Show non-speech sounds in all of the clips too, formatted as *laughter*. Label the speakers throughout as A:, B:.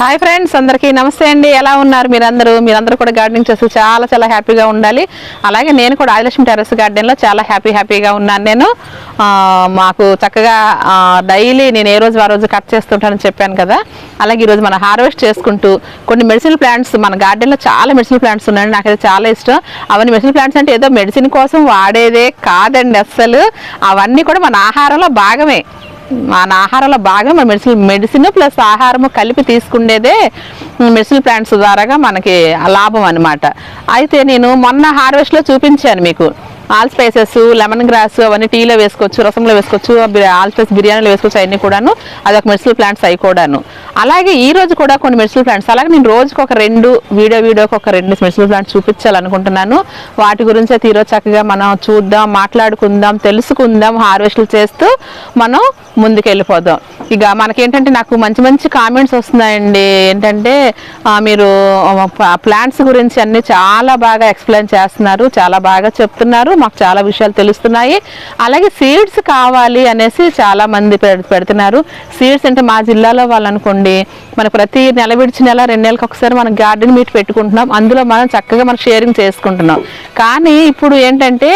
A: Hi friends అందరికీ నమస్తే అండి. ఎలా ఉన్నారు మీరందరూ? మీరందరూ కూడా గార్డెనింగ్ చేస్తూ చాలా చాలా హ్యాపీగా ఉండాలి. అలాగే నేను కూడా ఆదిలక్ష్మి టెర్రస్ గార్డెన్లో చాలా హ్యాపీ హ్యాపీగా ఉన్నాను నేను. మాకు చక్కగా డైలీ నేను ఏ రోజు ఆ రోజు కట్ చేస్తుంటానని చెప్పాను కదా. అలాగే ఈరోజు మనం హార్వెస్ట్ చేసుకుంటూ కొన్ని మెడిసిన్ ప్లాంట్స్ మన గార్డెన్లో చాలా మెడిసిన్ ప్లాంట్స్ ఉన్నాయండి. నాకైతే చాలా ఇష్టం. అవన్నీ మెడిసిన్ ప్లాంట్స్ అంటే ఏదో మెడిసిన్ కోసం వాడేదే కాదండి అస్సలు. అవన్నీ కూడా మన ఆహారంలో భాగమే. మన ఆహారంలో బాగా మన మెడిసిన్ మెడిసిన్ ప్లస్ ఆహారము కలిపి తీసుకుండేదే మెడిసిన్ ప్లాంట్స్ ద్వారాగా మనకి లాభం అన్నమాట. అయితే నేను మొన్న హార్వెస్ట్లో చూపించాను మీకు. ఆల్ స్పైసెస్ లెమన్ గ్రాస్ అవన్నీ టీలో వేసుకోవచ్చు రసంలో వేసుకోవచ్చు ఆల్ స్పైస్ బిర్యానీలో వేసుకోవచ్చు అవన్నీ కూడాను. అదొక మెడిసిన్ ప్లాంట్స్ అవి కూడాను. అలాగే ఈ రోజు కూడా కొన్ని మెడిసిన్ ప్లాంట్స్ అలాగే నేను రోజుకి ఒక రెండు వీడియో వీడియోకి ఒక రెండు మెడిసిన్ ప్లాంట్స్ చూపించాలనుకుంటున్నాను. వాటి గురించి అయితే ఈరోజు చక్కగా మనం చూద్దాం మాట్లాడుకుందాం తెలుసుకుందాం హార్వెస్ట్లు చేస్తూ మనం ముందుకెళ్ళిపోదాం. ఇక మనకేంటంటే నాకు మంచి మంచి కామెంట్స్ వస్తున్నాయండి. ఏంటంటే మీరు ప్లాంట్స్ గురించి అన్నీ చాలా బాగా ఎక్స్ప్లెయిన్ చేస్తున్నారు చాలా బాగా చెప్తున్నారు. మాకు చాలా విషయాలు తెలుస్తున్నాయి. అలాగే సీడ్స్ కావాలి అనేసి చాలా మంది పెడుతున్నారు. సీడ్స్ అంటే మా జిల్లాలో వాళ్ళనుకోండి మన ప్రతి నెల విడిచి నెల రెండు నెలలకు ఒకసారి మనం గార్డెన్ మీట్ పెట్టుకుంటున్నాం. అందులో మనం చక్కగా మనం షేరింగ్ చేసుకుంటున్నాం. కానీ ఇప్పుడు ఏంటంటే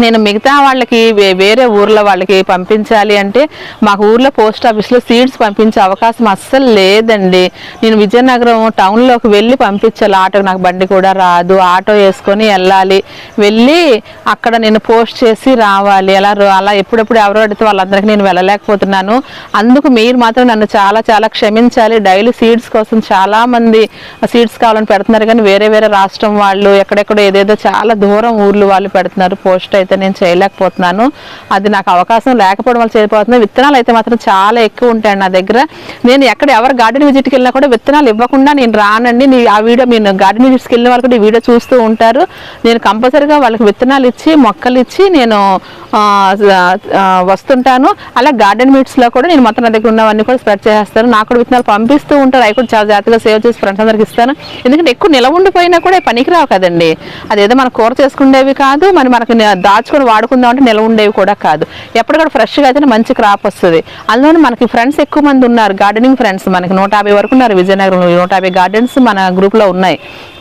A: నేను మిగతా వాళ్ళకి వే- వేరే ఊర్ల వాళ్ళకి పంపించాలి అంటే మాకు ఊర్లో పోస్ట్ ఆఫీస్లో సీడ్స్ పంపించే అవకాశం అస్సలు లేదండి. నేను విజయనగరం టౌన్లోకి వెళ్ళి పంపించాలి. ఆటో నాకు బండి కూడా రాదు. ఆటో వేసుకొని వెళ్ళాలి. వెళ్ళి అక్కడ నేను పోస్ట్ చేసి రావాలి. అలా అలా ఎప్పుడెప్పుడు ఎవరో అడిగితే వాళ్ళందరికీ నేను వెళ్ళలేకపోతున్నాను. అందుకు మీరు మాత్రం నన్ను చాలా చాలా క్షమించాలి. డైలీ సీడ్స్ కోసం చాలామంది సీడ్స్ కావాలని పెడుతున్నారు కానీ వేరే వేరే రాష్ట్రం వాళ్ళు ఎక్కడెక్కడో ఏదేదో చాలా దూరం ఊర్లు వాళ్ళు పెడుతున్నారు పోస్ట్ అయితే. నేను చేయలేకపోతున్నాను. అది నాకు అవకాశం లేకపోవడం వల్ల చేయకపోతున్నాను విత్తనాలు అయితే మాత్రం చాలా ఎక్కువ ఉంటాయండి నా దగ్గర. నేను ఎక్కడ ఎవరు గార్డెన్ విజిట్కి వెళ్ళినా కూడా విత్తనాలు ఇవ్వకుండా నేను రానండి. నీ ఆ వీడియో మీరు గార్డెన్ విజిట్స్కి వెళ్ళిన వాళ్ళు కూడా ఈ వీడియో చూస్తూ ఉంటారు. నేను కంపల్సరీగా వాళ్ళకి విత్తనాలు ఇచ్చి మొక్కలు ఇచ్చి నేను వస్తుంటాను. అలా గార్డెన్ మీట్స్లో కూడా నేను మొత్తం నా దగ్గర ఉన్నవన్నీ కూడా స్ప్రెడ్ చేస్తాను నాకు కూడా విత్తనాలు పంపిస్తూ ఉంటారు. అవి కూడా చాలా జాగ్రత్తగా సేవ్ చేసి ఫ్రెండ్స్ అందరికి ఇస్తాను. ఎందుకంటే ఎక్కువ నిలవ ఉండిపోయినా కూడా పనికిరావు కదండి. అదేదో మనం కూర చేసుకునేవి కాదు. మరి మనకి దా దాచుకొని వాడుకుందాం అంటే నిలవ ఉండేవి కూడా కాదు. ఎప్పటికప్పుడు ఫ్రెష్గా అయితే మంచి క్రాప్ వస్తుంది. అందులోనే మనకి ఫ్రెండ్స్ ఎక్కువ మంది ఉన్నారు గార్డెనింగ్ ఫ్రెండ్స్ మనకి. నూట యాభై వరకు ఉన్నారు విజయనగరంలో. నూట యాభై గార్డెన్స్ మన గ్రూప్లో ఉన్నాయి.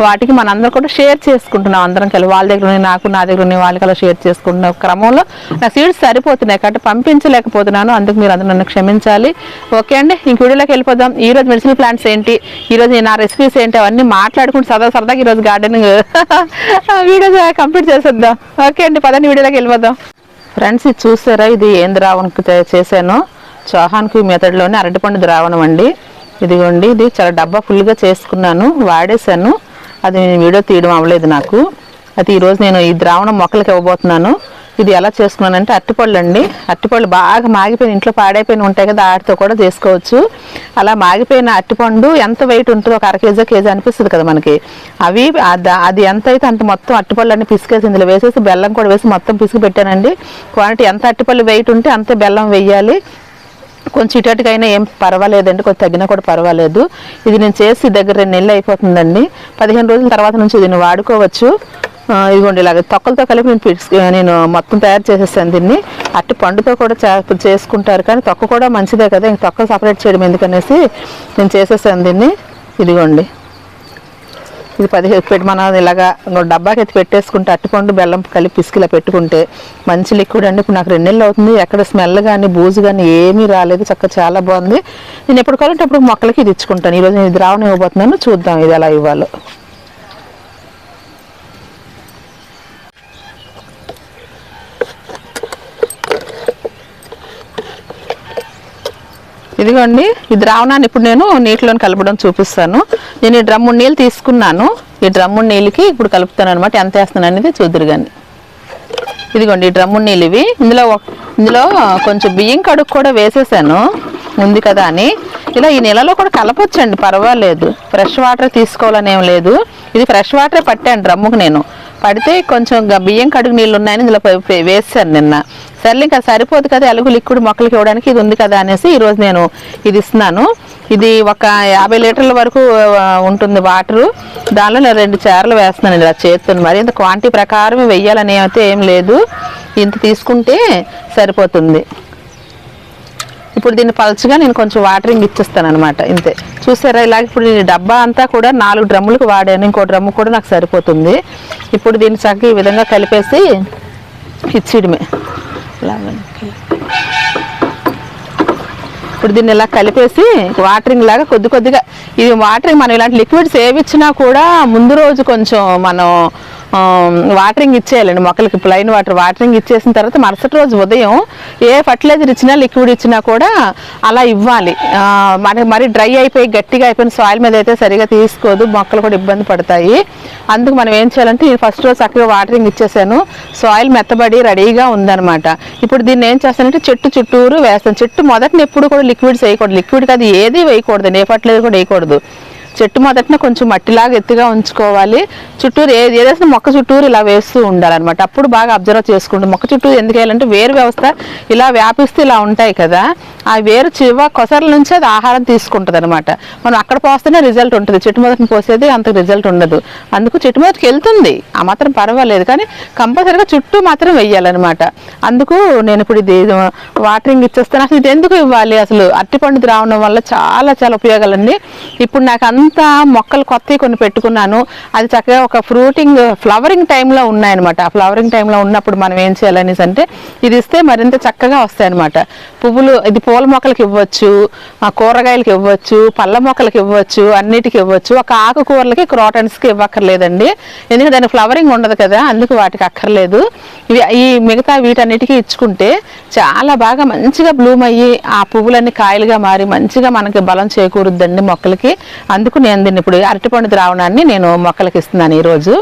A: వాటికి మనందరం కూడా షేర్ చేసుకుంటున్నాం అందరం కలిసి. వాళ్ళ దగ్గర ఉన్నాయి నాకు నా దగ్గర ఉన్నాయి వాళ్ళకి అలా షేర్ చేసుకుంటున్న క్రమంలో నా సీడ్స్ సరిపోతున్నాయి. కాబట్టి పంపించలేకపోతున్నాను. అందుకు మీరు అందరూ నన్ను క్షమించాలి. ఓకే అండి ఇంక వీడియోలోకి వెళ్ళిపోదాం. ఈ రోజు మెడిసిన్ ప్లాంట్స్ ఏంటి? ఈ రోజు నా రెసిపీస్ ఏంటి? అవన్నీ మాట్లాడుకుంటూ సరదా సరదాగా ఈరోజు గార్డెనింగ్ *laughs* వీడియో కంప్లీట్ చేసేద్దాం. ఓకే అండి పదండి. వీడియోలోకి వెళ్ళిపోదాం. ఫ్రెండ్స్ ఇది చూసారా? ఇది ఏం ద్రావణకు చేశాను? చౌహాన్కి మెథడ్లోని అరటిపండు ద్రావణం అండి. ఇదిగోండి ఇది చాలా డబ్బా ఫుల్గా చేసుకున్నాను వాడేశాను. అది నేను వీడియో తీయడం అవ్వలేదు నాకు. అది ఈరోజు నేను ఈ ద్రావణం మొక్కలకి ఇవ్వబోతున్నాను. ఇది ఎలా చేసుకున్నానంటే అరటిపళ్ళు అండి అరటిపళ్ళు బాగా మాగిపోయిన ఇంట్లో పాడైపోయిన ఉంటాయి కదా వాటితో కూడా చేసుకోవచ్చు. అలా మాగిపోయిన అరటిపండు ఎంత వెయిట్ ఉంటుందో ఒక అర కేజీ కేజీ అనిపిస్తుంది కదా మనకి. అవి అది ఎంత అయితే అంత మొత్తం అరటిపళ్ళు అన్ని పిసికేసి ఇందులో వేసేసి బెల్లం కూడా వేసి మొత్తం పిసికి పెట్టానండి. క్వాంటిటీ ఎంత అరటిపళ్ళు వెయిట్ ఉంటే అంతే బెల్లం వేయాలి కొంచెం ఇటుకైనా ఏం పర్వాలేదండి కొంచెం తగ్గినా కూడా పర్వాలేదు. ఇది నేను చేసి దగ్గర రెండు నెలలు అయిపోతుందండి. పదిహేను రోజుల తర్వాత నుంచి దీన్ని వాడుకోవచ్చు. ఇదిగోండి ఇలాగ తొక్కలతో కలిపి నేను పిట్స్ నేను మొత్తం తయారు చేసేసాను దీన్ని. అట్టి పండుతో కూడా చేసుకుంటారు కానీ తొక్క కూడా మంచిదే కదా ఇంక తొక్క సపరేట్ చేయడం ఎందుకనేసి నేను చేసేసాను దీన్ని. ఇదిగోండి. ఇది పదిహేను పెట్టి మనం ఇలాగా డబ్బాకి ఎత్తి పెట్టేసుకుంటే అట్టిపండు బెల్లం కలిపి పిసికిలా పెట్టుకుంటే మంచి లిక్విడ్ అండి. ఇప్పుడు నాకు రెండు నెలలు అవుతుంది ఎక్కడ స్మెల్ కానీ బూజు కానీ ఏమీ రాలేదు చక్కగా చాలా బాగుంది. నేను ఎప్పుడు కావాలంటే అప్పుడు మొక్కలకి ఇది ఇచ్చుకుంటాను. ఈరోజు నేను ఇది రావడం ఇవ్వబోతున్నాను చూద్దాం ఇది ఎలా ఇవ్వాలో. ఇదిగోండి ఈ ద్రావణాన్ని ఇప్పుడు నేను నీటిలోని కలపడం చూపిస్తాను. నేను ఈ డ్రమ్ము నీళ్ళు తీసుకున్నాను. ఈ డ్రమ్ము నీళ్ళకి ఇప్పుడు కలుపుతాను అనమాట ఎంత వేస్తాను అనేది చూద్దరు కానీ ఇదిగోండి ఈ డ్రమ్ము నీళ్ళు ఇవి. ఇందులో ఇందులో కొంచెం బియ్యం కడుగు కూడా వేసేసాను. ఉంది కదా అని. ఇలా ఈ నెలలో కూడా కలపొచ్చండి పర్వాలేదు. ఫ్రెష్ వాటర్ తీసుకోవాలని ఏం లేదు. ఇది ఫ్రెష్ వాటరే పట్టాను డ్రమ్ముకు నేను. పడితే కొంచెం బియ్యం కడుగు నీళ్ళు ఉన్నాయని ఇందులో వేసాను నిన్న. సర్లే ఇంకా సరిపోదు కదా ఎలుగు లిక్విడ్ మొక్కలకి ఇవ్వడానికి ఇది ఉంది కదా అనేసి ఈరోజు నేను ఇది ఇస్తున్నాను. ఇది ఒక యాభై లీటర్ల వరకు ఉంటుంది వాటరు. దానిలో నేను రెండు చీరలు వేస్తున్నాను ఇలా చేస్తున్నాను మరి ఇంత క్వాంటిటీ ప్రకారం వెయ్యాలని అయితే ఏం లేదు. ఇంత తీసుకుంటే సరిపోతుంది. ఇప్పుడు దీన్ని పలచగా నేను కొంచెం వాటరింగ్ ఇచ్చేస్తాను అనమాట ఇంతే. చూసారా ఇలాగ ఇప్పుడు నేను డబ్బా అంతా కూడా నాలుగు డ్రమ్ములకు వాడాను. ఇంకో డ్రమ్ము కూడా నాకు సరిపోతుంది. ఇప్పుడు దీన్ని చక్కగా ఈ విధంగా కలిపేసి ఇచ్చిడమే ఇప్పుడు దీన్ని ఇలా కలిపేసి వాటరింగ్ లాగా కొద్ది కొద్దిగా ఇది వాటరింగ్ మనం ఇలాంటి లిక్విడ్స్ ఏవి ఇచ్చినా కూడా ముందు రోజు కొంచెం మనం వాటరింగ్ ఇచ్చేయాలండి మొక్కలకి. ప్లైన్ వాటర్ వాటరింగ్ ఇచ్చేసిన తర్వాత మరుసటి రోజు ఉదయం ఏ ఫర్టిలైజర్ ఇచ్చినా లిక్విడ్ ఇచ్చినా కూడా అలా ఇవ్వాలి. మనకి మరి డ్రై అయిపోయి గట్టిగా అయిపోయిన సాయిల్ మీద అయితే సరిగా తీసుకోదు. మొక్కలు కూడా ఇబ్బంది పడతాయి. అందుకు మనం ఏం చేయాలంటే నేను ఫస్ట్ రోజు చక్కగా వాటరింగ్ ఇచ్చేసాను. సాయిల్ మెత్తబడి రెడీగా ఉందన్నమాట. ఇప్పుడు దీన్ని ఏం చేస్తానంటే చెట్టు చుట్టూరు వేస్తాను. చెట్టు మొదటిని ఎప్పుడు కూడా లిక్విడ్స్ వేయకూడదు. లిక్విడ్ అది ఏది వేయకూడదు. ఏ ఫర్టిలైజర్ కూడా వేయకూడదు. చెట్టు మొదటిన కొంచెం మట్టిలాగా ఎత్తుగా ఉంచుకోవాలి. చుట్టూరు ఏ ఏదైనా మొక్క చుట్టూరు ఇలా వేస్తూ ఉండాలన్నమాట. అప్పుడు బాగా అబ్జర్వ్ చేసుకుంటుంది మొక్క చుట్టూ ఎందుకు వేయాలంటే వేరు వ్యవస్థ ఇలా వ్యాపిస్తూ ఇలా ఉంటాయి కదా. ఆ వేరు చివ కొసల నుంచి అది ఆహారం తీసుకుంటుంది అనమాట మనం అక్కడ పోస్తేనే రిజల్ట్ ఉంటుంది. చెట్టు మొదటిని పోసేది అంత రిజల్ట్ ఉండదు. అందుకు చెట్టు మొదటికి వెళ్తుంది. ఆ మాత్రం పర్వాలేదు. కానీ కంపల్సరీగా చుట్టూ మాత్రం వెయ్యాలన్నమాట. అందుకు నేను ఇప్పుడు ఇది వాటరింగ్ ఇచ్చేస్తాను. అసలు ఇది ఎందుకు ఇవ్వాలి? అసలు అరటిపండు ద్రావణం వల్ల చాలా చాలా ఉపయోగాలండి. ఇప్పుడు నాకు అంతా మొక్కలు కొత్తవి కొన్ని పెట్టుకున్నాను. అది చక్కగా ఒక ఫ్రూటింగ్ ఫ్లవరింగ్ టైంలో ఉన్నాయన్నమాట. ఆ ఫ్లవరింగ్ టైంలో ఉన్నప్పుడు మనం ఏం చేయాలనేసి అంటే ఇది ఇస్తే మరింత చక్కగా వస్తాయి అనమాట పువ్వులు ఇది పూల మొక్కలకి ఇవ్వచ్చు కూరగాయలకి ఇవ్వచ్చు పళ్ళ మొక్కలకి ఇవ్వచ్చు అన్నిటికి ఇవ్వచ్చు. ఒక ఆకుకూరలకి క్రాటన్స్కి ఇవ్వక్కర్లేదండి. ఎందుకంటే దాని ఫ్లవరింగ్ ఉండదు కదా అందుకు వాటికి అక్కర్లేదు. ఇవి ఈ మిగతా వీటన్నిటికీ ఇచ్చుకుంటే చాలా బాగా మంచిగా బ్లూమ్ అయ్యి ఆ పువ్వులన్నీ కాయలుగా మారి మంచిగా మనకి బలం చేకూరుద్దండి మొక్కలకి. అందుకు నేను దీన్ని ఇప్పుడు అరటిపండు ద్రావణాన్ని నేను మొక్కలకి ఇస్తున్నాను ఈరోజు.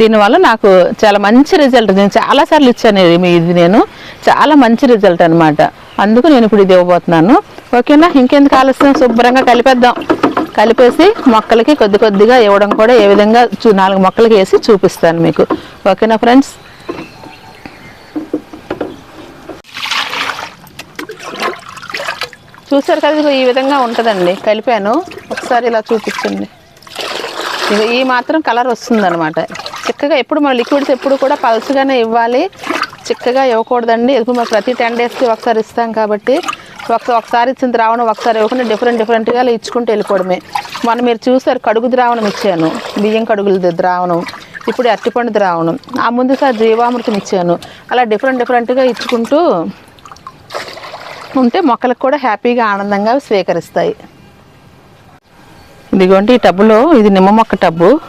A: దీనివల్ల నాకు చాలా మంచి రిజల్ట్ నేను చాలాసార్లు ఇచ్చాను ఇది ఇది నేను. చాలా మంచి రిజల్ట్ అనమాట అందుకు నేను ఇప్పుడు ఇది ఇవ్వబోతున్నాను. ఓకేనా? ఇంకెందుకు ఆలస్యం? శుభ్రంగా కలిపేద్దాం. కలిపేసి మొక్కలకి కొద్ది కొద్దిగా ఇవ్వడం కూడా ఏ విధంగా చూ నాలుగు మొక్కలకి వేసి చూపిస్తాను మీకు. ఓకేనా ఫ్రెండ్స్? చూసారు కదా ఈ విధంగా ఉంటుందండి. కలిపాను. ఒకసారి ఇలా చూపించండి. ఇది ఈ మాత్రం కలర్ వస్తుందనమాట చిక్కగా ఎప్పుడు మన లిక్విడ్స్ ఎప్పుడు కూడా పల్స్గానే ఇవ్వాలి. చిక్కగా ఇవ్వకూడదండి. ఎప్పుడు మనం ప్రతి టెన్ డేస్కి ఒకసారి ఇస్తాం కాబట్టి ఒక ఒకసారి ఇచ్చిన ద్రావణం ఒకసారి ఇవ్వకుండా డిఫరెంట్ డిఫరెంట్గా ఇచ్చుకుంటూ వెళ్ళిపోవడమే. మనం మీరు చూసారు కడుగు ద్రావణం ఇచ్చాను. బియ్యం కడుగుల ద్రావణం. ఇప్పుడు అరటిపండు ద్రావణం. ఆ ముందు సార్ జీవామృతం ఇచ్చాను. అలా డిఫరెంట్ డిఫరెంట్గా ఇచ్చుకుంటూ ఉంటే మొక్కలకు కూడా హ్యాపీగా ఆనందంగా స్వీకరిస్తాయి. ఇదిగోండి ఈ టబ్బులో ఇది నిమ్మ మొక్క టబ్బు.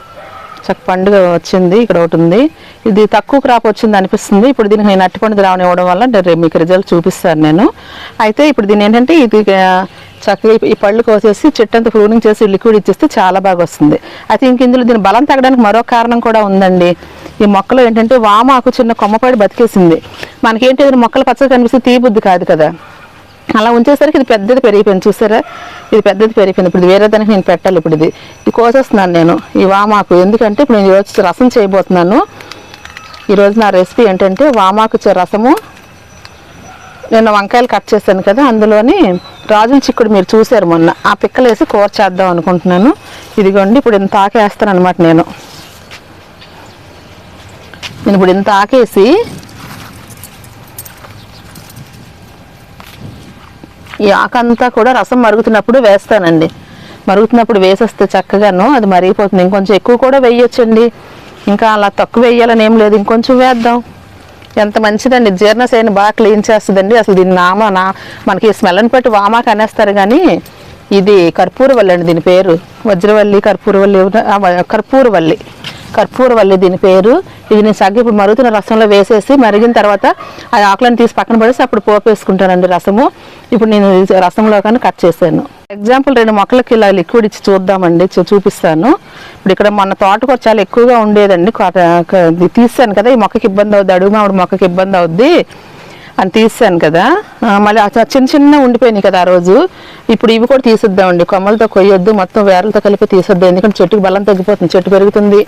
A: చక్క పండుగ వచ్చింది ఇక్కడ ఒకటి ఉంది. ఇది తక్కువ క్రాప్ వచ్చింది అనిపిస్తుంది. ఇప్పుడు దీనికి నేను అట్టిపండు ద్రావణం ఇవ్వడం వల్ల మీకు రిజల్ట్ చూపిస్తాను నేను. అయితే ఇప్పుడు దీని ఏంటంటే ఇది చక్కగా ఈ- పళ్ళు కోసేసి చెట్టంతా ప్రూనింగ్ చేసి లిక్విడ్ ఇచ్చేస్తే చాలా బాగా వస్తుంది. అయితే ఇంక ఇందులో దీని బలం తగ్గడానికి మరో కారణం కూడా ఉందండి. ఈ మొక్కలో ఏంటంటే వామాకు చిన్న కొమ్మపడి బతికేసింది. మనకేంటి మొక్కలు పచ్చగా కనిపిస్తే తీబుద్ది కాదు కదా. అలా ఉంచేసరికి ఇది పెద్దది పెరిగిపోయింది. చూసారా? ఇది పెద్దది పెరిగిపోయింది. ఇప్పుడు వేరే దానికి నేను పెట్టాలి. ఇప్పుడు ఇది ఇది కోసేస్తున్నాను నేను. ఈ వామాకు. ఎందుకంటే ఇప్పుడు నేను ఈరోజు రసం చేయబోతున్నాను. ఈరోజు నా రెసిపీ ఏంటంటే వామాకు రసము. నేను వంకాయలు కట్ చేశాను కదా అందులోని రాజుల చిక్కుడు మీరు చూశారు మొన్న. ఆ పిక్కలు వేసి కూర చేద్దాం అనుకుంటున్నాను. ఇదిగోండి ఇప్పుడు ఇంత ఆకేస్తాను అనమాట నేను. నేను ఇప్పుడు ఇంత ఆకేసి ఈ ఆకంతా కూడా రసం మరుగుతున్నప్పుడు వేస్తానండి. మరుగుతున్నప్పుడు వేసేస్తే చక్కగాను అది మరిగిపోతుంది. ఇంకొంచెం ఎక్కువ కూడా వేయొచ్చండి. ఇంకా అలా తక్కువ వేయాలని ఏం లేదు. ఇంకొంచెం వేద్దాం. ఎంత మంచిదండి. జీర్ణశైలిని బాగా క్లీన్ చేస్తుందండి. అసలు దీని నామ నా మనకి స్మెల్ని పెట్టి వామాకు అనేస్తారు కానీ ఇది కర్పూరవల్లి అండి దీని పేరు. వజ్రవల్లి కర్పూరవల్లి కర్పూరవల్లి. కర్పూరవల్లి దీని పేరు. ఇది నేను సగ్గి ఇప్పుడు మరుగుతున్న రసంలో వేసేసి మరిగిన తర్వాత ఆ ఆకులను తీసి పక్కన పడేసి అప్పుడు పోపు వేసుకుంటానండి రసము. ఇప్పుడు నేను రసంలో కానీ కట్ చేశాను. ఎగ్జాంపుల్ రెండు మొక్కలకి ఇలా లిక్విడ్ ఇచ్చి చూద్దామండి చూ- చూపిస్తాను. ఇప్పుడు ఇక్కడ మన తోటకూర చాలా ఎక్కువగా ఉండేదండి. కొత- తీసాను కదా ఈ మొక్కకి ఇబ్బంది అవుద్ది అడుగు మామిడి మొక్కకి ఇబ్బంది అవుద్ది. అని తీసాను కదా. మళ్ళీ చిన్న చిన్న ఉండిపోయినాయి కదా ఆ రోజు. ఇప్పుడు ఇవి కూడా తీసిద్దామండి. కొమ్మలతో కొయ్యొద్దు మొత్తం వేర్లతో కలిపి తీసేద్దాం. ఎందుకంటే చెట్టుకి బలం తగ్గిపోతుంది చెట్టు పెరుగుతుంది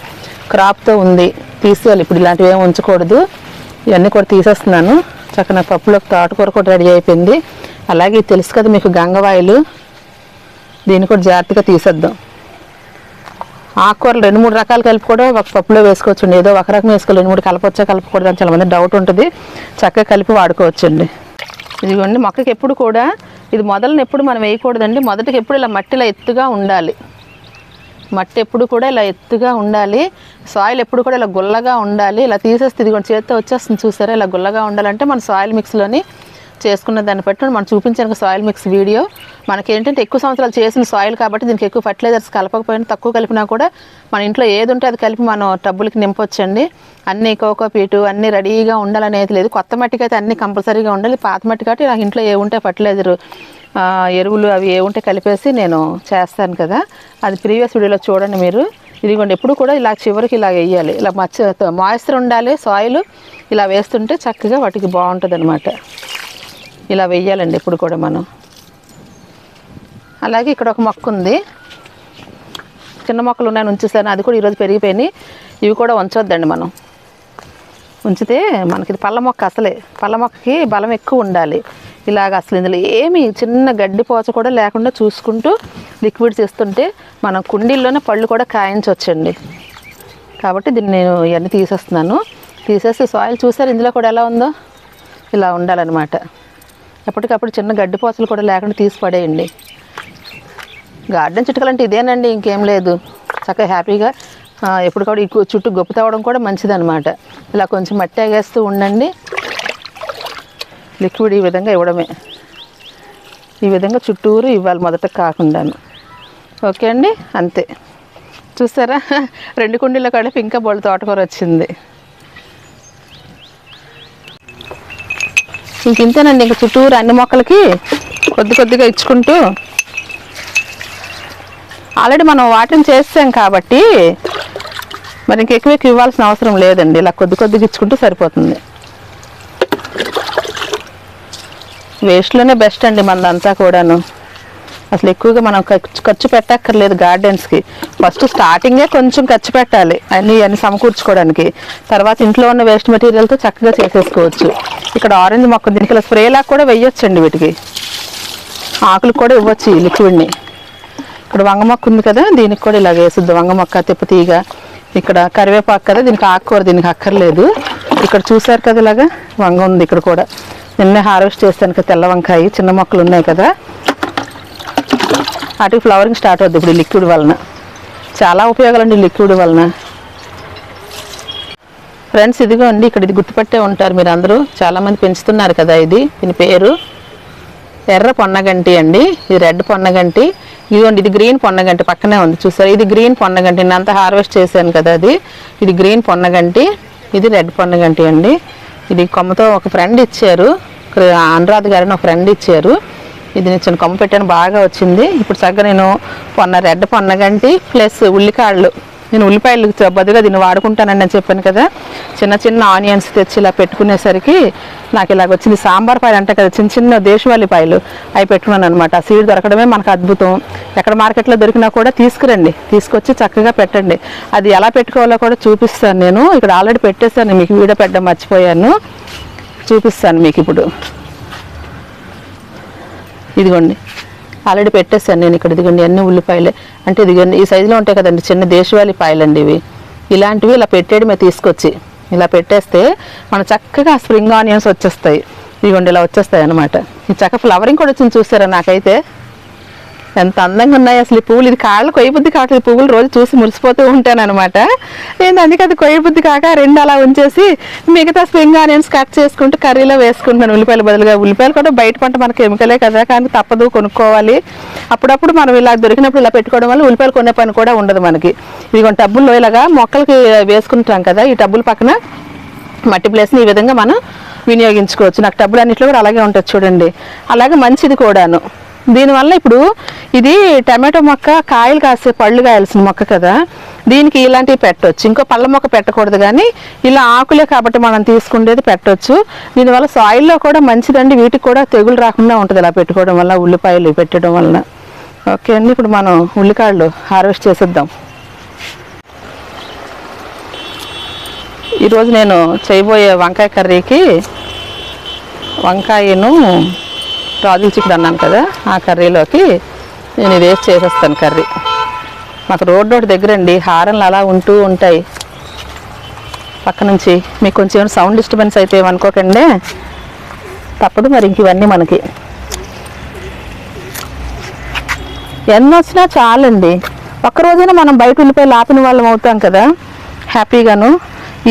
A: క్రాప్తో ఉంది. తీసేయాలి. ఇప్పుడు ఇలాంటివి ఏమి ఉంచకూడదు. ఇవన్నీ కూడా తీసేస్తున్నాను. చక్కన పప్పులోకి తోటకూర కూడా రెడీ అయిపోయింది. అలాగే తెలుసు కదా మీకు గంగవాయిలు దీన్ని కూడా జాగ్రత్తగా తీసేద్దాం. ఆకుకూరలు రెండు మూడు రకాలు కలిపి కూడా ఒక పప్పులో వేసుకోవచ్చండి. ఏదో ఒక రకం వేసుకోవాలి. రెండు మూడు కలపొచ్చా కలపకూడదు అని చాలా మంది డౌట్ ఉంటుంది. చక్కగా కలిపి వాడుకోవచ్చండి. ఇదిగోండి మొక్కకి ఎప్పుడు కూడా ఇది మొదలను ఎప్పుడు మనం వేయకూడదండి. మొదటికి ఎప్పుడు ఇలా మట్టిలో ఎత్తుగా ఉండాలి. మట్టి ఎప్పుడు కూడా ఇలా ఎత్తుగా ఉండాలి. సాయిల్ ఎప్పుడు కూడా ఇలా గుల్లగా ఉండాలి. ఇలా తీసేస్తే ఇదిగోండి చేత్తో వచ్చేస్తుంది చూసారా? ఇలా గుల్లగా ఉండాలంటే మన సాయిల్ మిక్స్లోని చేసుకున్న దాన్ని బట్టి మనం చూపించిన సాయిల్ మిక్స్ వీడియో మనకి ఏంటంటే ఎక్కువ సంవత్సరాలు చేసిన సాయిల్ కాబట్టి దీనికి ఎక్కువ ఫర్టిలైజర్స్ కలపకపోయినా తక్కువ కలిపినా కూడా మన ఇంట్లో ఏది ఉంటే అది కలిపి మనం టబ్బులకి నింపొచ్చండి. అన్ని కోకో పీటు అన్ని రెడీగా ఉండాలనేది లేదు. కొత్త మట్టికి అయితే అన్ని కంపల్సరీగా ఉండాలి. పాత మట్టి కాబట్టి నాకు ఇంట్లో ఏ ఉంటే ఫర్టిలైజర్ ఎరువులు అవి ఏ ఉంటే కలిపేసి నేను చేస్తాను కదా. అది ప్రీవియస్ వీడియోలో చూడండి మీరు. ఇదిగోండి ఎప్పుడు కూడా ఇలా చివరికి ఇలా వేయాలి. ఇలా మచ్చ మాయిశ్చర్ ఉండాలి సాయిల్ ఇలా వేస్తుంటే చక్కగా వాటికి బాగుంటుంది ఇలా వెయ్యాలండి ఇప్పుడు కూడా మనం. అలాగే ఇక్కడ ఒక మొక్క ఉంది. చిన్న మొక్కలు ఉన్నాయని ఉంచేసాను. అది కూడా ఈరోజు పెరిగిపోయినాయి. ఇవి కూడా ఉంచొద్దండి మనం. ఉంచితే మనకి ఇది పళ్ళ మొక్క అసలే. పళ్ళ మొక్కకి బలం ఎక్కువ ఉండాలి. ఇలాగ అసలు ఇందులో ఏమి చిన్న గడ్డి పోచ కూడా లేకుండా చూసుకుంటూ లిక్విడ్స్ ఇస్తుంటే మనం కుండీల్లోనే పళ్ళు కూడా కాయించవచ్చండి కాబట్టి దీన్ని నేను ఇవన్నీ తీసేస్తున్నాను. తీసేసి సాయిల్ చూసారు? ఇందులో కూడా ఎలా ఉందో? ఇలా ఉండాలన్నమాట. ఎప్పటికప్పుడు చిన్న గడ్డి పోచలు కూడా లేకుండా తీసి పడేయండి. గార్డెన్ చిట్కలంటే ఇదేనండి ఇంకేం లేదు. చక్కగా హ్యాపీగా ఎప్పటికప్పుడు ఈ చుట్టూ గొప్ప తవ్వడం కూడా మంచిదన్నమాట. ఇలా కొంచెం మట్టి ఆగేస్తూ ఉండండి. లిక్విడ్ ఈ విధంగా ఇవ్వడమే. ఈ విధంగా చుట్టూరు ఇవ్వాలి మొదట కాకుండాను. ఓకే అండి అంతే. చూసారా *laughs* రెండు కుండీల కలిపి ఇంకా బోళ్ళ తోటకూర వచ్చింది. ఇంక ఇంతేనండి ఇంక చుట్టూరు అన్ని మొక్కలకి కొద్ది కొద్దిగా ఇచ్చుకుంటూ. ఆల్రెడీ మనం వాటిని చేస్తాం కాబట్టి మరి ఇంక ఎక్కువ ఎక్కువ ఇవ్వాల్సిన అవసరం లేదండి. ఇలా కొద్ది కొద్దిగా ఇచ్చుకుంటూ సరిపోతుంది. వేస్ట్లోనే బెస్ట్ అండి మనదంతా కూడాను. అసలు ఎక్కువగా మనం ఖర్చు ఖర్చు పెట్టక్కర్లేదు గార్డెన్స్కి ఫస్ట్ స్టార్టింగే కొంచెం ఖర్చు పెట్టాలి. అన్ని అన్ని సమకూర్చుకోవడానికి. తర్వాత ఇంట్లో ఉన్న వేస్ట్ మెటీరియల్తో చక్కగా చేసేసుకోవచ్చు. ఇక్కడ ఆరెంజ్ మొక్క దీనికి ఇలా స్ప్రేలాగా కూడా వేయొచ్చండి వీటికి. ఆకులు కూడా ఇవ్వచ్చు ఈ లిక్విడ్ని ఇక్కడ వంగ మొక్క ఉంది కదా దీనికి కూడా ఇలా వేసుద్ది. వంగ మొక్క తిప్పతీగ ఇక్కడ కరివేపాకు కదా దీనికి ఆకుకూర దీనికి అక్కర్లేదు. ఇక్కడ చూసారు కదా ఇలాగా వంగ ఉంది ఇక్కడ కూడా. నిన్నే హార్వెస్ట్ చేస్తాను కదా తెల్ల వంకాయ చిన్న మొక్కలు ఉన్నాయి కదా. వాటికి ఫ్లవరింగ్ స్టార్ట్ అవుద్ది ఇప్పుడు లిక్విడ్ వలన. చాలా ఉపయోగాలండి అండి లిక్విడ్ వలన. ఫ్రెండ్స్ ఇదిగో అండి ఇక్కడ ఇది గుర్తుపట్టే ఉంటారు మీరు అందరూ చాలామంది పెంచుతున్నారు కదా ఇది. దీని పేరు ఎర్ర పొన్నగంటి అండి. ఇది రెడ్ పొన్నగంటి. ఇదిగోండి ఇది గ్రీన్ పొన్నగంటి పక్కనే ఉంది. చూసారు? ఇది గ్రీన్ పొన్నగంటి. నేను అంతా హార్వెస్ట్ చేశాను కదా అది. ఇది గ్రీన్ పొన్నగంటి ఇది రెడ్ పొన్నగంటి అండి. ఇది కొమ్మతో ఒక ఫ్రెండ్ ఇచ్చారు. ఇక్కడ అనురాధ గారిని ఒక ఫ్రెండ్ ఇచ్చారు. ఇది నేను చిన్న కొమ్మ పెట్టాను బాగా వచ్చింది. ఇప్పుడు చక్కగా నేను పొన్న రెడ్ పొన్నగంటి ప్లస్ ఉల్లికాళ్ళు. నేను ఉల్లిపాయలు బదులుగా దీన్ని వాడుకుంటానండి అని చెప్పాను కదా. చిన్న చిన్న ఆనియన్స్ తెచ్చి ఇలా పెట్టుకునేసరికి నాకు ఇలాగ వచ్చింది. సాంబార్ పాయలు అంటే కదా చిన్న చిన్న దేశవాళీ పాయలు అవి పెట్టుకున్నాను అనమాట ఆ సీడ్ దొరకడమే మనకు అద్భుతం. ఎక్కడ మార్కెట్లో దొరికినా కూడా తీసుకురండి. తీసుకొచ్చి చక్కగా పెట్టండి. అది ఎలా పెట్టుకోవాలో కూడా చూపిస్తాను నేను. ఇక్కడ ఆల్రెడీ పెట్టేశాను మీకు వీడియో పెట్టడం మర్చిపోయాను. చూపిస్తాను మీకు ఇప్పుడు. ఇదిగోండి. ఆల్రెడీ పెట్టేసాను నేను ఇక్కడ. ఇదిగోండి అన్ని ఉల్లిపాయలే. అంటే ఇదిగోండి ఈ సైజులో ఉంటాయి కదండి చిన్న దేశవాళీ పాయలండి ఇవి. ఇలాంటివి ఇలా పెట్టేయడమే తీసుకొచ్చి. ఇలా పెట్టేస్తే మన చక్కగా స్ప్రింగ్ ఆనియన్స్ వచ్చేస్తాయి. ఇదిగోండి ఇలా వచ్చేస్తాయి అనమాట ఈ చక్క ఫ్లవరింగ్ కూడా వచ్చింది చూసారా నాకైతే? ఎంత అందంగా ఉన్నాయి అసలు ఈ పువ్వులు ఇది కాళ్ళు కొయ్యబుద్ధి కావట్లేదు. పువ్వులు రోజు చూసి మురిసిపోతూ ఉంటాను అనమాట నేను అందుకే అది కొయ్యబుద్ధి కాక రెండు అలా ఉంచేసి మిగతా స్ప్రింగ్ ఆనియన్స్ కట్ చేసుకుంటూ కర్రీలో వేసుకుంటున్నాను. ఉల్లిపాయలు బదులుగా ఉల్లిపాయలు కూడా బయట పంట మన కెమికలే కదా కానీ తప్పదు కొనుక్కోవాలి. అప్పుడప్పుడు మనం ఇలా దొరికినప్పుడు ఇలా పెట్టుకోవడం వల్ల ఉల్లిపాయలు కొనే పని కూడా ఉండదు మనకి. ఇదిగో టబ్బుల్లో ఇలాగా మొక్కలకి వేసుకుంటాం కదా ఈ టబ్బుల పక్కన మట్టి ప్లేస్ని ఈ విధంగా మనం వినియోగించుకోవచ్చు. నాకు టబ్బులు అన్నింటిలో కూడా అలాగే ఉంటుంది చూడండి. అలాగే మంచిది కూడాను. దీనివల్ల ఇప్పుడు ఇది టమాటో మొక్క కాయలు కాసే పళ్ళు కాయాల్సిన మొక్క కదా. దీనికి ఇలాంటివి పెట్టవచ్చు ఇంకో పళ్ళ మొక్క పెట్టకూడదు కానీ ఇలా ఆకులే కాబట్టి మనం తీసుకునేది పెట్టవచ్చు దీనివల్ల సాయిల్లో కూడా మంచిదండి. వీటికి కూడా తెగులు రాకుండా ఉంటుంది ఇలా పెట్టుకోవడం వల్ల ఉల్లిపాయలు పెట్టడం వలన. ఓకే అండి. ఇప్పుడు మనం ఉల్లికాయలు హార్వెస్ట్ చేసేద్దాం. ఈరోజు నేను చేయబోయే వంకాయ కర్రీకి వంకాయను రాజుల చికెన్ అన్నాను కదా ఆ కర్రీలోకి నేను ఇది వేసి చేసేస్తాను కర్రీ. మాకు రోడ్డు రోడ్డు దగ్గర అండి హారన్లు అలా ఉంటూ ఉంటాయి. పక్క నుంచి మీకు కొంచెం ఏమైనా సౌండ్ డిస్టర్బెన్స్ అయితే ఏమనుకోకండి. తప్పదు మరి ఇంక ఇవన్నీ మనకి. ఎన్ని వచ్చినా చాలండి. ఒక్కరోజైనా మనం బయట వెళ్ళిపోయి లాపిన వాళ్ళం అవుతాం కదా. హ్యాపీగాను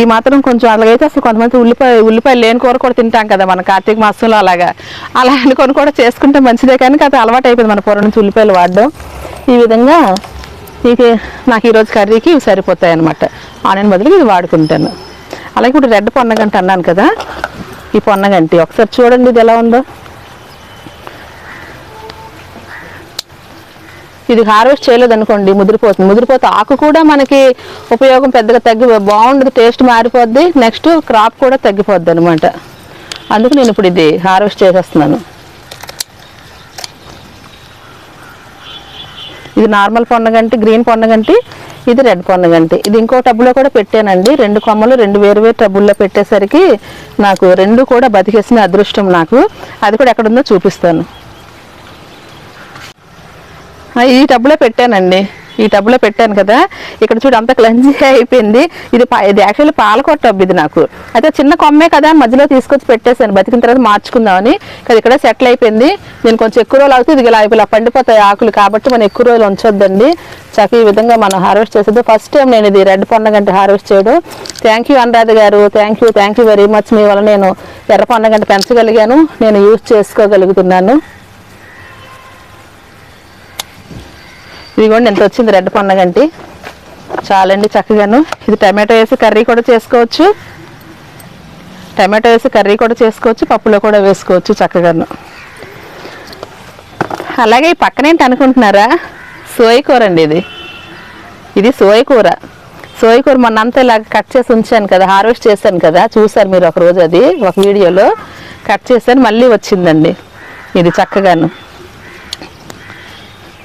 A: ఈ మాత్రం కొంచెం అలాగైతే అసలు కొంతమంది ఉల్లిపాయ ఉల్లిపాయలు లేని కూర కూడా తింటాం కదా మన కార్తీక మాసంలో అలాగా. అలా అనుకొని కూడా చేసుకుంటే మంచిదే కానీ అది అలవాటు అయిపోయింది మన పూర్వం నుంచి ఉల్లిపాయలు వాడడం. ఈ విధంగా ఇది నాకు ఈరోజు కర్రీకి ఇవి సరిపోతాయి అనమాట ఆనియన్ బదులు ఇది వాడుకుంటాను. అలాగే ఇప్పుడు రెడ్ పొన్నగంట అన్నాను కదా ఈ పొన్నగంటి. ఒకసారి చూడండి ఇది ఎలా ఉందో. ఇది హార్వెస్ట్ చేయలేదు అనుకోండి ముదిరిపోతుంది. ముదిరిపోతే ఆకు కూడా మనకి ఉపయోగం పెద్దగా తగ్గి బాగుండదు టేస్ట్ మారిపోద్ది. నెక్స్ట్ క్రాప్ కూడా తగ్గిపోద్ది అనమాట అందుకు నేను ఇప్పుడు ఇది హార్వెస్ట్ చేసేస్తున్నాను. ఇది నార్మల్ పొన్నగంటి గ్రీన్ పొన్నగంటి ఇది రెడ్ పొన్నగంటి. ఇది ఇంకో టబ్బులో కూడా పెట్టానండి. రెండు కొమ్మలు రెండు వేరు వేరు టబ్బుల్లో పెట్టేసరికి నాకు రెండు కూడా బతికేసిన అదృష్టం నాకు. అది కూడా ఎక్కడుందో చూపిస్తాను. ఈ టబ్లో పెట్టానండి. ఈ టబ్లో పెట్టాను కదా. ఇక్కడ చూడు అంత క్లంజీ *laughs* అయిపోయింది. ఇది ఇది యాక్చువల్లీ పాలకొట్ట టబ్ ఇది నాకు. అయితే చిన్న కొమ్మే కదా మధ్యలో తీసుకొచ్చి పెట్టేశాను. బతికిన తర్వాత మార్చుకుందామని. కానీ ఇక్కడ సెటిల్ అయిపోయింది. నేను కొంచెం ఎక్కువ రోజులు అవుతుంది ఇది ఇలా అయిపోయి ఇలా పండిపోతాయి ఆకులు కాబట్టి మనం ఎక్కువ రోజులు ఉంచొద్దండి. చక్క ఈ విధంగా మనం హార్వెస్ట్ చేసేది ఫస్ట్ టైం నేను ఇది రెడ్ పొన్నగంట హార్వెస్ట్ చేయడం. థ్యాంక్ యూ అనురాధ గారు. Thank you thank you very much మీ వల్ల నేను ఎర్ర పొన్నగంట పెంచగలిగాను. నేను యూజ్ చేసుకోగలుగుతున్నాను. ఇదిగోండి ఎంత వచ్చింది రెడ్ పొన్నగంటి? చాలండి చక్కగాను. ఇది టమాటో వేసి కర్రీ కూడా చేసుకోవచ్చు. టమాటో వేసి కర్రీ కూడా చేసుకోవచ్చు పప్పులో కూడా వేసుకోవచ్చు చక్కగాను. అలాగే ఈ పక్కనేంటి అనుకుంటున్నారా? సోయ కూర అండి ఇది. ఇది సోయ కూర. సోయ కూర మొన్న అంతా ఇలా కట్ చేసి ఉంచాను కదా హార్వెస్ట్ చేశాను కదా చూసారు మీరు ఒక రోజు అది ఒక వీడియోలో. కట్ చేశాను మళ్ళీ వచ్చిందండి. ఇది చక్కగాను.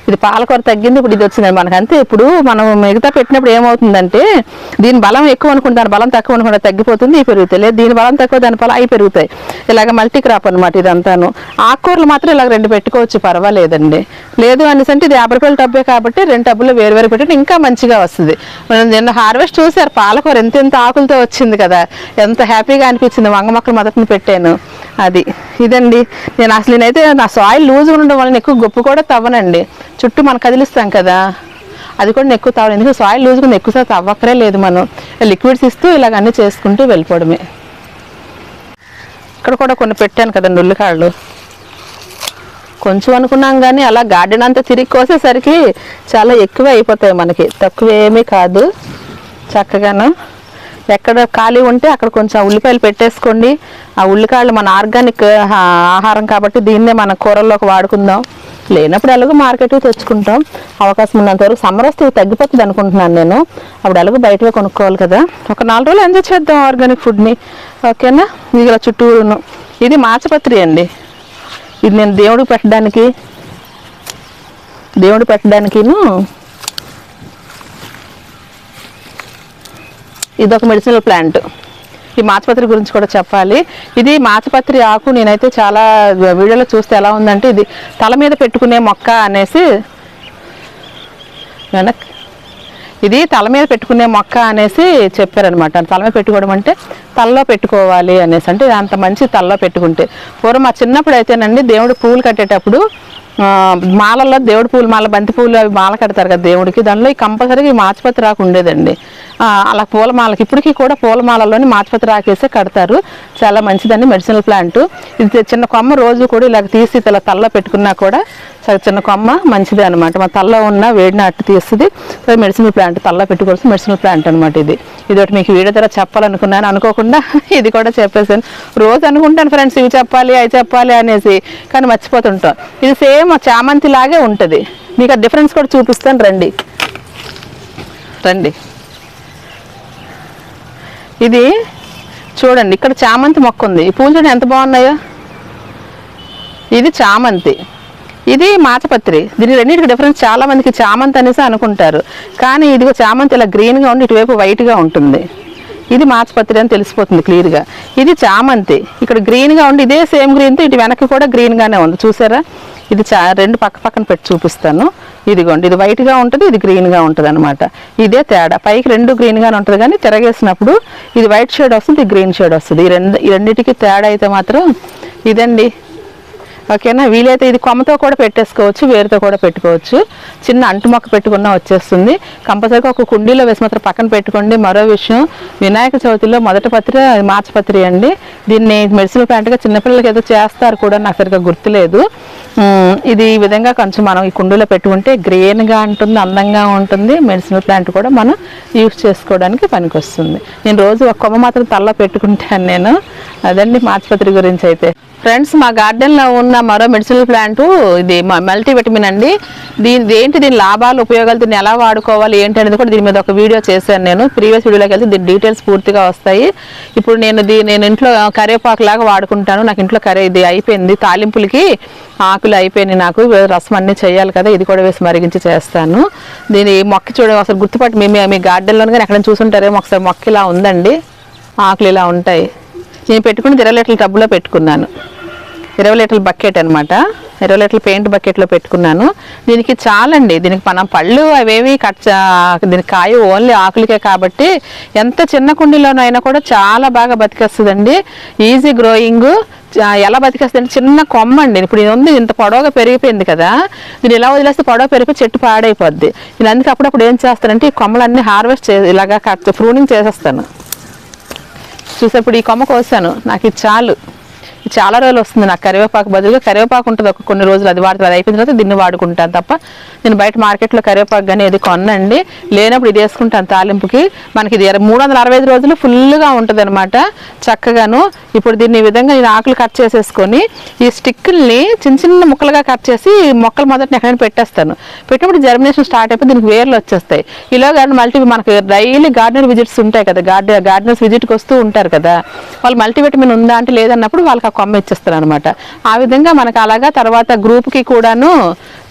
A: ఇది పాలకూర తగ్గింది ఇప్పుడు ఇది వచ్చింది మనకు అంతే ఇప్పుడు మనం మిగతా పెట్టినప్పుడు ఏమవుతుందంటే దీని బలం ఎక్కువ అనుకుంటాను దాని బలం తక్కువ అనుకుంటే తగ్గిపోతుంది ఇవి పెరుగుతాయి లేదు దీని బలం తక్కువ దాని బలం అవి పెరుగుతాయి. ఇలాగ మల్టీ క్రాప్ అనమాట ఇదంతాను. ఆకుకూరలు మాత్రం ఇలాగ రెండు పెట్టుకోవచ్చు పర్వాలేదండి. లేదు అనేసి అంటే ఇది యాభై రూపాయల టబ్బే కాబట్టి రెండు టబ్బులు వేరు వేరు పెట్టడం ఇంకా మంచిగా వస్తుంది. మనం నిన్న హార్వెస్ట్ చూసారు పాలకూర ఎంత ఎంత ఆకులతో వచ్చింది కదా. ఎంత హ్యాపీగా అనిపించింది వంగ మొక్కలు మొదటిని పెట్టాను. అది. ఇదండి. నేను అసలు నేనైతే నా సాయిల్ లూజ్గా ఉండడం వల్ల నేను ఎక్కువ గొప్ప కూడా తవ్వనండి. చుట్టూ మనం కదిలిస్తాం కదా. అది కూడా నేను ఎక్కువ తవ్వను. ఎందుకంటే సాయిల్ లూజ్గా ఎక్కువసారి తవ్వక్కరే లేదు మనం. లిక్విడ్స్ ఇస్తూ ఇలాగ అన్నీ చేసుకుంటూ వెళ్ళిపోవడమే. ఇక్కడ కూడా కొన్ని పెట్టాను కదండి ఉల్లికాళ్ళు కొంచెం అనుకున్నాం కానీ అలా గార్డెన్ అంతా తిరిగి కోసేసరికి చాలా ఎక్కువ అయిపోతాయి మనకి. తక్కువేమీ కాదు. చక్కగాను. ఎక్కడ ఖాళీ ఉంటే అక్కడ కొంచెం ఉల్లిపాయలు పెట్టేసుకోండి. ఆ ఉల్లికాయలు మన ఆర్గానిక్ ఆహారం కాబట్టి దీన్నే మన కూరల్లోకి వాడుకుందాం. లేనప్పుడు ఎలాగో మార్కెట్ తెచ్చుకుంటాం. అవకాశం ఉన్నంత వరకు సమ్మర్ వస్తే తగ్గిపోతుంది అనుకుంటున్నాను నేను. అప్పుడు ఎలాగో బయటవే కొనుక్కోవాలి కదా. ఒక నాలుగు రోజులు ఎంజాయ్ చేద్దాం ఆర్గానిక్ ఫుడ్ని. ఓకేనా? ఇది ఇలా చుట్టూను ఇది మాచపత్రి అండి. ఇది నేను దేవుడికి పెట్టడానికి దేవుడు పెట్టడానికిను ఇది ఒక మెడిసినల్ ప్లాంట్ ఈ మాచపత్రి గురించి కూడా చెప్పాలి. ఇది మాచపత్రి ఆకు నేనైతే చాలా వీడియోలో చూస్తే ఎలా ఉందంటే ఇది తల మీద పెట్టుకునే మొక్క అనేసి వెనక్ ఇది తల మీద పెట్టుకునే మొక్క అనేసి చెప్పారనమాట తల మీద పెట్టుకోవడం అంటే తలలో పెట్టుకోవాలి అనేసి. అంటే అంత మంచి తలలో పెట్టుకుంటే. పూర్వం మా చిన్నప్పుడు అయితేనండి దేవుడు పూలు కట్టేటప్పుడు మాలల్లో దేవుడి పూలు మాల బంతి పూలు అవి మాల కడతారు కదా దేవుడికి. దానిలో ఈ కంపల్సరీగా ఈ మాచిపత్రి రాకు ఉండేదండి. అలా పూలమాలకి ఇప్పటికీ కూడా పూలమాలలోని మాచిపత్రి రాకేసే కడతారు. చాలా మంచిదండి మెడిసినల్ ప్లాంట్. ఇది చిన్న కొమ్మ రోజు కూడా ఇలా తీసి ఇలా తలలో పెట్టుకున్నా కూడా చిన్న కొమ్మ మంచిది అనమాట మా తలలో ఉన్న వేడిని అట్టు తీస్తుంది. సో మెడిసినల్ ప్లాంట్ తల్ల పెట్టుకోవాల్సిన మెడిసినల్ ప్లాంట్ అనమాట ఇది. ఇది ఒకటి మీకు వీడియో ద్వారా చెప్పాలనుకున్నాను. అనుకోకుండా *laughs* ఇది కూడా చెప్పేసాను రోజు అనుకుంటాను ఫ్రెండ్స్ ఇవి చెప్పాలి అవి చెప్పాలి అనేసి. కానీ మర్చిపోతుంటాం. ఇది సేమ్ చామంతి లాగే ఉంటుంది. మీకు ఆ డిఫరెన్స్ కూడా చూపిస్తాను. రండి. రండి. ఇది చూడండి ఇక్కడ చామంతి మొక్క ఉంది. ఈ పూలు చూడండి ఎంత బాగున్నాయో. ఇది చామంతి. ఇది మాచపత్రి. దీని రెండింటికి డిఫరెన్స్ చాలా మందికి చామంతి అనేసి అనుకుంటారు. కానీ ఇదిగో చామంతి ఇలా గ్రీన్గా ఉండి ఇటువైపు వైట్గా ఉంటుంది. ఇది మాచపత్రి అని తెలిసిపోతుంది క్లియర్గా ఇది చామంతి. ఇక్కడ గ్రీన్గా ఉండి ఇదే సేమ్ గ్రీన్తో ఇటు వెనక్కి కూడా గ్రీన్గానే ఉంది. చూసారా? ఇది చా రెండు పక్క పక్కన పెట్టి చూపిస్తాను. ఇదిగోండి. ఇది వైట్గా ఉంటుంది ఇది గ్రీన్గా ఉంటుంది అనమాట ఇదే తేడా. పైకి రెండు గ్రీన్గానే ఉంటుంది కానీ తిరగేసినప్పుడు ఇది వైట్ షేడ్ వస్తుంది ఇది గ్రీన్ షేడ్ వస్తుంది. ఈ రెండు ఈ రెండింటికి తేడా అయితే మాత్రం ఇదండి. ఓకేనా? వీలైతే ఇది కొమ్మతో కూడా పెట్టేసుకోవచ్చు వేరుతో కూడా పెట్టుకోవచ్చు. చిన్న అంటు మొక్క పెట్టుకున్నా వచ్చేస్తుంది. కంపల్సరీగా ఒక కుండీలో వేసి మాత్రం పక్కన పెట్టుకోండి. మరో విషయం వినాయక చవితిలో మొదటి పత్రి అది మార్చపత్రి అండి. దీన్ని మెడిసిన్ ప్లాంట్గా చిన్నపిల్లలకి ఏదో చేస్తారు కూడా నాకు సరిగ్గా గుర్తులేదు. ఇది ఈ విధంగా కొంచెం మనం ఈ కుండీలో పెట్టుకుంటే గ్రీన్గా ఉంటుంది అందంగా ఉంటుంది. మెడిసిన్ ప్లాంట్ కూడా మనం యూస్ చేసుకోవడానికి పనికొస్తుంది. నేను రోజు ఒక కొమ్మ మాత్రం తల్ల పెట్టుకుంటాను నేను. అదండి మార్చపత్రి గురించి అయితే. ఫ్రెండ్స్ మా గార్డెన్లో ఉన్న మరో మెడిసినల్ ప్లాంట్ ఇది మల్టీ విటమిన్ అండి. దీని ఏంటి దీని లాభాలు ఉపయోగాలు దీన్ని ఎలా వాడుకోవాలి ఏంటి అనేది కూడా దీని మీద ఒక వీడియో చేశాను నేను. ప్రీవియస్ వీడియోలోకి వెళ్తే దీని డీటెయిల్స్ పూర్తిగా వస్తాయి. ఇప్పుడు నేను దీ నేను ఇంట్లో కరివేపాకు లాగా వాడుకుంటాను. నాకు ఇంట్లో కరే ఇది అయిపోయింది. తాలింపులకి ఆకులు అయిపోయినాయి నాకు. రసం అన్నీ చేయాలి కదా. ఇది కూడా వేసి మరిగించి చేస్తాను. దీని మొక్క చూడడం. అసలు గుర్తుపట్టి మేము మీ- మీ గార్డెన్లో కానీ ఎక్కడ చూసుంటారేమో. ఒకసారి మొక్క ఇలా ఉందండి. ఆకులు ఇలా ఉంటాయి. నేను పెట్టుకుని ఇరవై లీటర్ల టబ్బులో పెట్టుకున్నాను. ఇరవై లీటర్ల బకెట్ అనమాట ఇరవై లీటర్ల పెయింట్ బకెట్లో పెట్టుకున్నాను. దీనికి చాలండి. దీనికి మనం పళ్ళు అవేవి కట్ దీనికి కాయ ఓన్లీ ఆకులకే కాబట్టి ఎంత చిన్న కుండీలోనైనా కూడా చాలా బాగా బతికేస్తుందండి. Easy growing. ఎలా బతికేస్తుంది చిన్న కొమ్మ అండి ఇప్పుడు ఇది ఉంది ఇంత పొడవుగా పెరిగిపోయింది కదా. దీన్ని ఇలా వదిలేస్తే పొడవ పెరిగిపోయి చెట్టు పాడైపోద్ది. నేను అందుకే అప్పుడప్పుడు ఏం చేస్తానంటే ఈ కొమ్మలన్నీ హార్వెస్ట్ చే ఇలాగా కట్ ప్రూనింగ్ చేసేస్తాను. చూసేప్పుడు ఈ కొమ్మ కోసాను. నాకు ఇది చాలు. చాలా రోజులు వస్తుంది నాకు కరివేపాకు బదులుగా. కరివేపాకు ఉంటుంది ఒక కొన్ని రోజులు అది వాడుతుంది అది అయిపోయిన తర్వాత దీన్ని వాడుకుంటాను తప్ప నేను బయట మార్కెట్లో కరివేపాకు కానీ ఇది కొనండి లేనప్పుడు ఇది వేసుకుంటాను తాలింపుకి. మనకి ఇది మూడు వందల అరవై ఐదు రోజులు ఫుల్గా ఉంటుంది అనమాట చక్కగాను. ఇప్పుడు దీన్ని ఈ విధంగా నేను ఆకులు కట్ చేసేసుకొని ఈ స్టిక్కుల్ని చిన్న చిన్న ముక్కలుగా కట్ చేసి మొక్కలు మొదటిని ఎక్కడైనా పెట్టేస్తాను. పెట్టినప్పుడు జర్మినేషన్ స్టార్ట్ అయిపోయి దీనికి వేర్లు వచ్చేస్తాయి. ఇలా కానీ మల్టీ మనకి డైలీ గార్డెనర్ విజిట్స్ ఉంటాయి కదా. గార్డెన్ గార్డెనర్స్ విజిట్కి వస్తూ ఉంటారు కదా. వాళ్ళు మల్టీవిటమిన్ ఉందా అంటే లేదన్నప్పుడు వాళ్ళకి కొమ్మ ఇచ్చేస్తారు అనమాట ఆ విధంగా మనకు అలాగా తర్వాత గ్రూప్కి కూడాను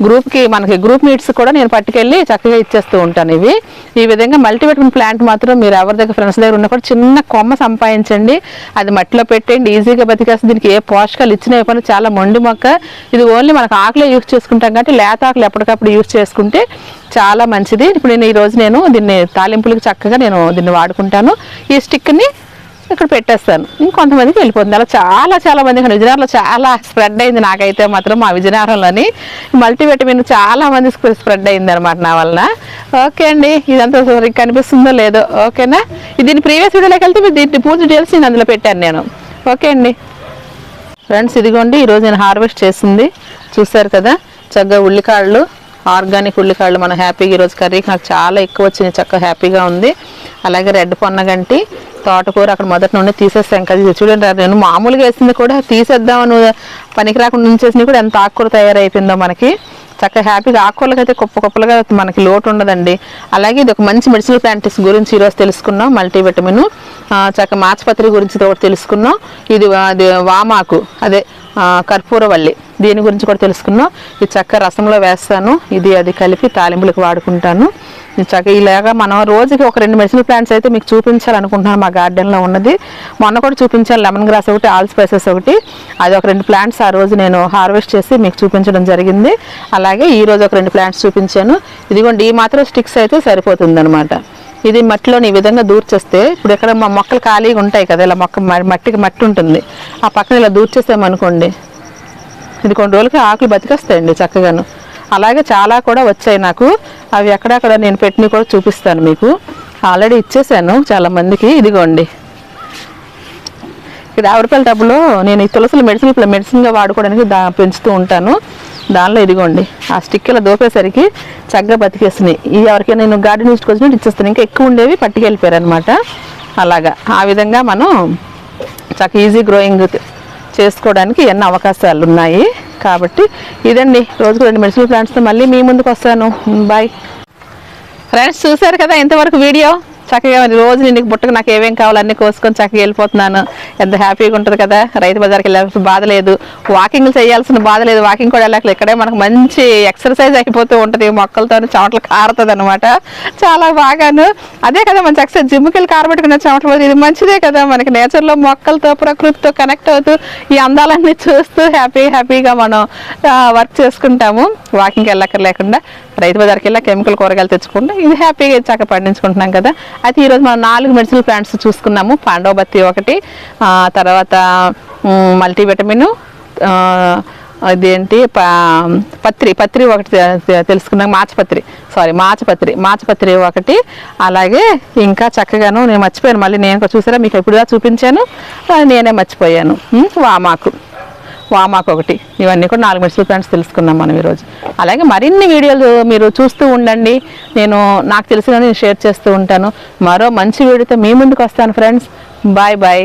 A: గ్రూప్కి మనకి గ్రూప్ మీట్స్ కూడా నేను పట్టుకెళ్ళి చక్కగా ఇచ్చేస్తూ ఉంటాను ఇవి. ఈ విధంగా మల్టీవిటమిన్ ప్లాంట్ మాత్రం మీరు ఎవరి దగ్గర ఫ్రెండ్స్ దగ్గర ఉన్న కూడా చిన్న కొమ్మ సంపాదించండి. అది మట్టిలో పెట్టండి ఈజీగా బతికేస్తే దీనికి ఏ పోషకాలు ఇచ్చినా ఇవ్వకుండా చాలా మొండి మొక్క. ఇది ఓన్లీ మనకు ఆకులే యూస్ చేసుకుంటాం కాబట్టి లేత ఆకులు ఎప్పటికప్పుడు యూస్ చేసుకుంటే చాలా మంచిది. ఇప్పుడు నేను ఈరోజు నేను దీన్ని తాలింపులకు చక్కగా నేను దీన్ని వాడుకుంటాను. ఈ స్టిక్ని ఇక్కడ పెట్టేస్తాను. ఇంకొంతమందికి వెళ్ళిపోతుంది. అలా చాలా చాలా ఇక్కడ విజయనగరంలో చాలా స్ప్రెడ్ అయింది నాకైతే మాత్రం మా విజయనగరంలోని మల్టీవిటమిన్ చాలా మంది స్ప్రెడ్ అయింది అనమాట నా వలన. ఓకే అండి ఇదంతా సరిగ్గా కనిపిస్తుందో లేదో. ఓకేనా? దీన్ని దీని ప్రీవియస్ వీడియోలోకి వెళ్తే మీరు దీన్ని పూర్తి డీటెయిల్స్ నేను అందులో పెట్టాను నేను. ఓకే అండి. ఫ్రెండ్స్ ఇదిగోండి ఈరోజు నేను హార్వెస్ట్ చేసింది. చూసారు కదా? చక్కగా ఉల్లికాళ్ళు ఆర్గానిక్ ఉల్లికాయలు మన హ్యాపీగా ఈరోజు కర్రీకి నాకు చాలా ఎక్కువ వచ్చింది. చక్కగా హ్యాపీగా ఉంది. అలాగే రెడ్ పొన్నగంటి తోటకూర అక్కడ మొదటి నుండి తీసేస్తాం కదా. చూడండి నేను మామూలుగా వేసింది కూడా తీసేద్దామని పనికి రాకుండా ఉంచేసింది కూడా ఎంత ఆకుకూర తయారైపోయిందో మనకి. చక్కగా హ్యాపీగా ఆకుకూరలకు అయితే కుప్ప కుప్పలుగా మనకి లోటు ఉండదండి. అలాగే ఇది ఒక మంచి మెడిసినల్ ప్లాంటిస్ గురించి ఈరోజు తెలుసుకున్నాం మల్టీవిటమిన్. చక్క మాచపత్రి గురించి ఒకటి తెలుసుకున్నాం. ఇది అది వామాకు. అదే కర్పూరవల్లి. దీని గురించి కూడా తెలుసుకున్నాం ఈ చక్క రసంలో వేస్తాను. ఇది అది కలిపి తాలింపులకు వాడుకుంటాను. ఈ చక్క ఇలాగా మనం రోజుకి ఒక రెండు మెడిసిన్ ప్లాంట్స్ అయితే మీకు చూపించాలనుకుంటున్నాను మా గార్డెన్లో ఉన్నది. మొన్న కూడా చూపించాను. లెమన్ గ్రాస్ ఒకటి ఆల్ స్పైసెస్ ఒకటి. అది ఒక రెండు ప్లాంట్స్ ఆ రోజు నేను హార్వెస్ట్ చేసి మీకు చూపించడం జరిగింది. అలాగే ఈ రోజు ఒక రెండు ప్లాంట్స్ చూపించాను. ఇదిగోండి ఈ మాత్రం స్టిక్స్ అయితే సరిపోతుంది ఇది మట్టిలోని ఈ విధంగా దూర్చేస్తే ఇప్పుడు ఎక్కడ మా మొక్కలు ఖాళీగా ఉంటాయి కదా ఇలా మొక్క మట్టికి మట్టి ఉంటుంది. ఆ పక్కన ఇలా దూర్చేసామనుకోండి ఇది కొన్ని రోజులకి ఆకులు బతికేస్తాయండి చక్కగాను. అలాగే చాలా కూడా వచ్చాయి నాకు. అవి ఎక్కడెక్కడ నేను పెట్టినవి కూడా చూపిస్తాను మీకు. ఆల్రెడీ ఇచ్చేసాను చాలా మందికి. ఇదిగోండి. ఇక్కడ ఆవిడపల్లి డబ్బులో నేను ఈ తులసులు మెడిసిన్ మెడిసిన్గా వాడుకోవడానికి దా పెంచుతూ ఉంటాను. దానిలో ఇదిగోండి ఆ స్టిక్ ఇలా దోపేసరికి చక్కగా బతికేస్తున్నాయి. ఇది ఎవరికైనా నేను గార్డెన్ యూస్కి ఇచ్చేస్తాను. ఇంకా ఎక్కువ ఉండేవి పట్టుకెళ్ళిపోయారనమాట అలాగా ఆ విధంగా మనం చక్క ఈజీ గ్రోయింగ్ చేసుకోవడానికి ఎన్నో అవకాశాలు ఉన్నాయి. కాబట్టి ఇదండి రోజుకు రెండు మెడిసిన్ ప్లాంట్స్తో మళ్ళీ మీ ముందుకు వస్తాను. బాయ్. ఫ్రెండ్స్ చూసారు కదా ఇంతవరకు వీడియో? చక్కగా రోజు నేను బుట్టకు నాకు ఏమేం కావాలో అన్నీ కోసుకొని చక్కగా వెళ్ళిపోతున్నాను. ఎంత హ్యాపీగా ఉంటుంది కదా? రైతు బజార్కి వెళ్ళాల్సిన బాధ లేదు. వాకింగ్ చేయాల్సిన బాధ లేదు. వాకింగ్ కూడా వెళ్ళాక ఇక్కడే మనకు మంచి ఎక్సర్సైజ్ అయిపోతూ ఉంటుంది. మొక్కలతో చెమటలు కారుతుంది అనమాట చాలా బాగాను. అదే కదా మంచి ఎక్సర్సైజ్ జిమ్కి వెళ్ళి కారబెట్టుకున్న చెమటలు ఇది మంచిదే కదా? మనకి నేచర్లో మొక్కలతో ప్రకృతితో కనెక్ట్ అవుతూ ఈ అందాలన్నీ చూస్తూ హ్యాపీ హ్యాపీగా మనం వర్క్ చేసుకుంటాము. వాకింగ్కి వెళ్ళక్కర్లేకుండా రైతు బజార్కి వెళ్ళి కెమికల్ కూరగాయలు తెచ్చుకుంటే ఇది హ్యాపీగా చక్కగా పండించుకుంటున్నాం కదా? అయితే ఈరోజు మనం నాలుగు మెడిసినల్ ప్లాంట్స్ చూసుకున్నాము. పాండవబత్తి ఒకటి తర్వాత మల్టీవిటమిన్ అదేంటి ప- పత్రి పత్రి ఒకటి తెలుసుకున్నాం. మాచపత్రి సారీ మాచపత్రి మాచపత్రి ఒకటి. అలాగే ఇంకా చక్కగాను నేను మర్చిపోయాను. మళ్ళీ నేను ఇంకా చూసారా? మీకు ఎప్పుడుగా చూపించాను? నేనే మర్చిపోయాను. వామాకు. వామాకు ఒకటి ఇవన్నీ కూడా నాలుగు మెడిసిన్ ప్లాంట్స్ తెలుసుకున్నాం మనం ఈరోజు. అలాగే మరిన్ని వీడియోలు మీరు చూస్తూ ఉండండి. నేను నాకు తెలిసిన నేను షేర్ చేస్తూ ఉంటాను. మరో మంచి వీడియోతో మీ ముందుకు వస్తాను ఫ్రెండ్స్. Bye bye.